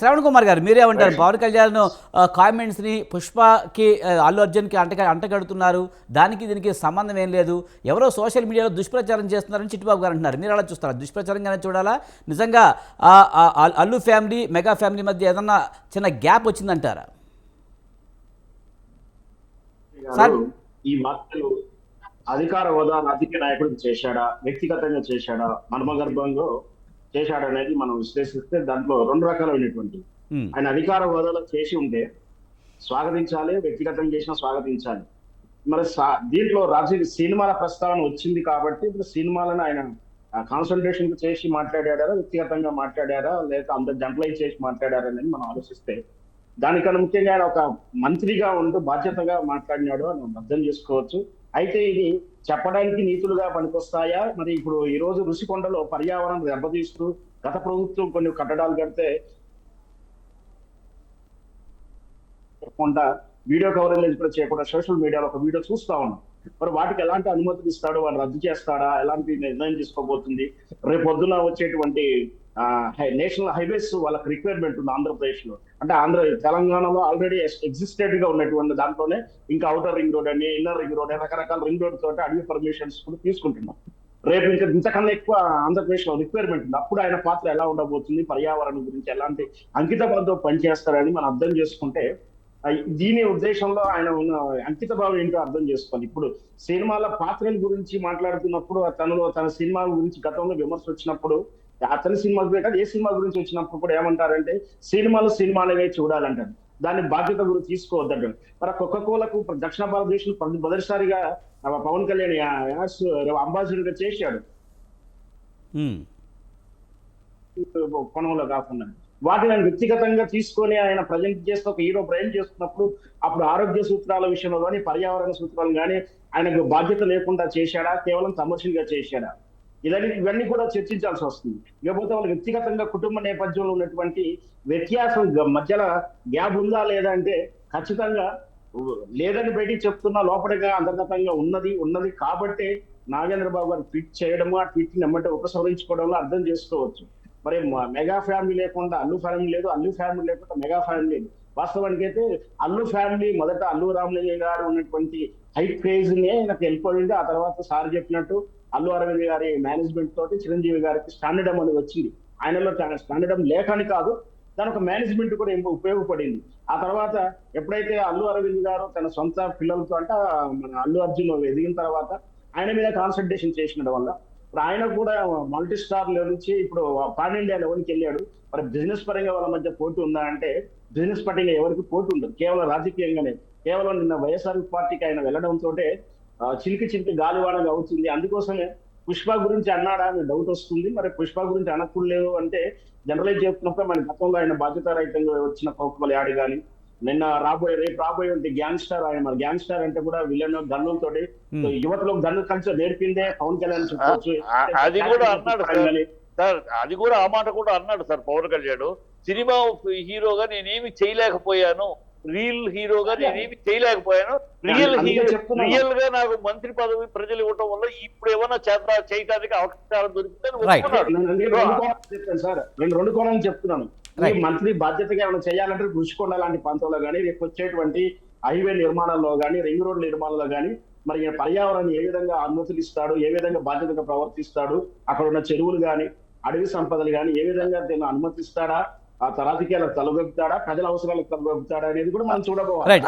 శ్రవణ్ కుమార్ గారు మీరేమంటారు పవన్ కళ్యాణ్ కామెంట్స్ని పుష్పకి అల్లు అర్జున్కి అంటక అంటగడుతున్నారు. దానికి దీనికి సంబంధం ఏం లేదు. ఎవరో సోషల్ మీడియాలో దుష్ప్రచారం చేస్తున్నారని చిట్టుబాబు గారు అంటున్నారు. మీరు అలా చూస్తారా? దుష్ప్రచారంగానే చూడాలా? నిజంగా అల్లు ఫ్యామిలీ మెగా ఫ్యామిలీ మధ్య ఏదన్నా చిన్న గ్యాప్ వచ్చిందంటారా. ఈ వ్యాఖ్యలు అధికార హోదా రాజకీయ నాయకుడికి చేశాడా? వ్యక్తిగతంగా చేశాడా? మర్మగర్భంలో చేశాడా అనేది మనం విశ్లేషిస్తే దాంట్లో రెండు రకాలైనటువంటి ఉమ్, ఆయన అధికార హోదాలో చేసి ఉంటే స్వాగతించాలి వ్యక్తిగతంగా చేసినా స్వాగతించాలి. మరి దీంట్లో రాజకీయ సినిమాల ప్రస్తావన వచ్చింది కాబట్టి ఇప్పుడు సినిమాలను ఆయన కాన్సన్ట్రేషన్ చేసి మాట్లాడారా వ్యక్తిగతంగా మాట్లాడారా లేక అంత జంటలైజ్ చేసి మాట్లాడారా అనేది మనం ఆలోచిస్తే దానికన్నా ముఖ్యంగా ఆయన ఒక మంత్రిగా ఉంటూ బాధ్యతగా మాట్లాడినాడు అని మనం అర్థం చేసుకోవచ్చు. అయితే ఇది చెప్పడానికి నీతులుగా పనికొస్తాయా? మరి ఇప్పుడు ఈ రోజు ఋషికొండలో పర్యావరణం దెబ్బతీస్తూ గత ప్రభుత్వం కొన్ని కట్టడాలు కడితే చేయకుండా వీడియో కవరేజ్ కూడా చేయకుండా సోషల్ మీడియాలో ఒక వీడియో చూస్తా ఉన్నాం. మరి వాటికి ఎలాంటి అనుమతులు ఇస్తాడు? వాళ్ళు రద్దు చేస్తాడా? ఎలాంటి నిర్ణయం తీసుకోబోతుంది? రేపు పొద్దున వచ్చేటువంటి నేషనల్ హైవేస్ వాళ్ళకి రిక్వైర్మెంట్ ఉంది ఆంధ్రప్రదేశ్లో అంటే ఆంధ్ర తెలంగాణలో ఆల్రెడీ ఎగ్జిస్టెడ్గా ఉన్నటువంటి దాంట్లోనే ఇంకా అవుటర్ రింగ్ రోడ్ అని ఇన్నర్ రింగ్ రోడ్ అని రకరకాల రింగ్ రోడ్ తోటి అన్ని పర్మిషన్స్ కూడా తీసుకుంటున్నాం. రేపు ఇంకా ఇంతకన్నా ఎక్కువ ఆంధ్రప్రదేశ్లో రిక్వైర్మెంట్ ఉంది. అప్పుడు ఆయన పాత్ర ఎలా ఉండబోతుంది పర్యావరణం గురించి ఎలాంటి అంకితభావంతో పనిచేస్తారని మనం అర్థం చేసుకుంటే దీని ఉద్దేశంలో ఆయన ఉన్న అంకిత భావం ఏంటో అర్థం చేసుకోవాలి. ఇప్పుడు సినిమాల పాత్రల గురించి మాట్లాడుతున్నప్పుడు తనలో తన సినిమా గురించి గతంలో విమర్శ వచ్చినప్పుడు అతని సినిమా గురించి కాదు, ఏ సినిమా గురించి వచ్చినప్పుడు కూడా ఏమంటారంటే సినిమాలు సినిమాలనే చూడాలంటారు. దాని బాధ్యత గురించి తీసుకోవద్దంటారు. మరి కొక్క కోలకు దక్షిణ భారతదేశం మొదటిసారిగా పవన్ కళ్యాణ్ అంబాసిడర్గా చేశాడు. కోణంలో కాకుండా. వాటిని ఆయన వ్యక్తిగతంగా తీసుకొని ఆయన ప్రజెంట్ చేస్తూ ఒక హీరో ప్రజెంట్ చేస్తున్నప్పుడు అప్పుడు ఆరోగ్య సూత్రాల విషయంలో కానీ పర్యావరణ సూత్రాలు కానీ ఆయనకు బాధ్యత లేకుండా చేశాడా? కేవలం కమర్షియల్గా చేశాడా? ఇవన్నీ ఇవన్నీ కూడా చర్చించాల్సి వస్తుంది. లేకపోతే వాళ్ళు వ్యక్తిగతంగా కుటుంబ నేపథ్యంలో ఉన్నటువంటి వ్యత్యాసం మధ్యలో గ్యాప్ ఉందా లేదా అంటే ఖచ్చితంగా లేదని బయటికి చెప్తున్నా లోపలిగా అంతర్గతంగా ఉన్నది ఉన్నది కాబట్టే నాగేంద్ర బాబు గారు ట్వీట్ చేయడము ఆ ట్వీట్ నెమ్మట ఉపసంహరించుకోవడంలో అర్థం చేసుకోవచ్చు. మరి మెగా ఫ్యామిలీ లేకుండా అల్లు ఫ్యామిలీ లేదు అల్లు ఫ్యామిలీ లేకుండా మెగా ఫ్యామిలీ లేదు. వాస్తవానికి అయితే అల్లు ఫ్యామిలీ మొదట అల్లు రామలింగ గారు ఉన్నటువంటి హై క్రేజ్ నే నాకు వెళ్ళిపోయింది ఆ తర్వాత సార్ చెప్పినట్టు అల్లు అరవింద్ గారి మేనేజ్మెంట్ తోటి చిరంజీవి గారికి స్టాండర్డమ్ అనేది వచ్చింది. ఆయనలో స్టాండర్డమ్ లేఖని కాదు దాని ఒక మేనేజ్మెంట్ కూడా ఉపయోగపడింది. ఆ తర్వాత ఎప్పుడైతే అల్లు అరవింద్ గారు తన సొంత పిల్లలతో అంటే మన అల్లు అర్జున్ ఎదిగిన తర్వాత ఆయన మీద కాన్సన్ట్రేషన్ చేసిన వల్ల ఇప్పుడు ఆయన కూడా మల్టీ స్టార్ లెవెల్ నుంచి ఇప్పుడు పాన్ ఇండియా లెవెల్కి వెళ్ళాడు. మరి బిజినెస్ పరంగా వాళ్ళ మధ్య పోటీ ఉందా అంటే బిజినెస్ పరంగా ఎవరికి పోటీ ఉండదు. కేవలం రాజకీయంగానే. కేవలం నిన్న వైఎస్ఆర్ పార్టీకి ఆయన వెళ్ళడంతో చిలికి చిలికి గాలివాడగా అవుతుంది. అందుకోసమే పుష్ప గురించి అన్నాడా అనే డౌట్ వస్తుంది. మరి పుష్ప గురించి అనకూడలేదు అంటే జనరలైజ్ చెప్తున్నప్పుడు మన గతంలో ఆయన బాధ్యతారహితంగా వచ్చిన కోకమల యాడ్ కానీ నిన్న రాబోయే రేపు రాబోయే గ్యాంగ్ స్టార్ ఆయన మన గ్యాంగ్ స్టార్ అంటే కూడా విలన్ గన్నులతోటి ఉమ్. యువతలో గన్ను కలిసి నేర్పిందే పవన్ కళ్యాణ్ అది కూడా అన్నాడు సార్ అది కూడా ఆ మాట కూడా అన్నాడు సార్ పవన్ కళ్యాణ్. సినిమా హీరోగా నేనేమి చేయలేకపోయాను. రియల్ హీరోగా నేనేమి చేయలేకపోయాను. Real hero. రియల్గా నాకు మంత్రి పదవి ప్రజలు ఇవ్వటం వల్ల ఇప్పుడు ఏమన్నా చేద్దా చేయడానికి అవకాశం దొరికిందని నేను రెండు కోణాలు చెప్తాను సార్. నేను రెండు కోణాలు చెప్తున్నాను. మంత్రి బాధ్యతగా ఏమైనా చేయాలంటే రుషికొండ లాంటి ప్రాంతంలో కానీ రేపు వచ్చేటువంటి హైవే నిర్మాణంలో కానీ రింగ్ రోడ్ నిర్మాణంలో కానీ మరి ఈయన పర్యావరణం ఏ విధంగా అనుమతులు ఇస్తాడు ఏ విధంగా బాధ్యతగా ప్రవర్తిస్తాడు అక్కడ ఉన్న చెరువులు కానీ అడవి సంపదలు కానీ ఏ విధంగా దీన్ని అనుమతిస్తాడా ఆ రాజకీయాలకు తలగొప్పుతాడా ప్రజల అవసరాలకు తలగొప్పుతాడా అనేది కూడా మనం చూడబోవాలి. రైట్